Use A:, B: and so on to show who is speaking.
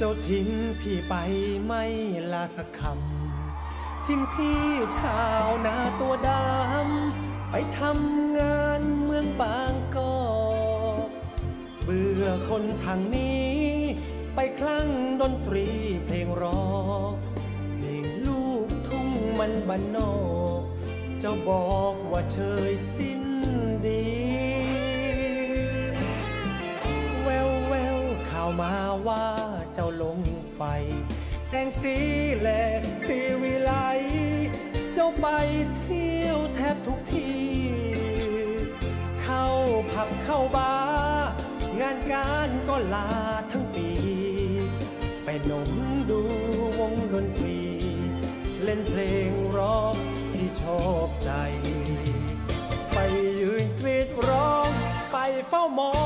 A: เจ้าทิ้งพี่ไปไม่ลาสักคำ ทิ้งพี่ชาวนาตัวดำ ไปทำงานเมืองบางกอกเบื่อคนทางนี้ ไปคลั่งดนตรีเพลงร็อกเพลงลูกทุ่งมันบ้านนอกเจ้าบอกว่าเชยสิ้นดีแววแววข่าวมาว่า ไฟ แสงสีแหลกสีวิไล เจ้าไปเที่ยวแทบทุกที่เข้าผับเข้าบาร์งานการก็ลาทั้งปี ไปหนมดูวงดนตรี เล่นเพลงร็อกที่ชอบใจ ไปยืนกรีดร้องไปเฝ้ามอง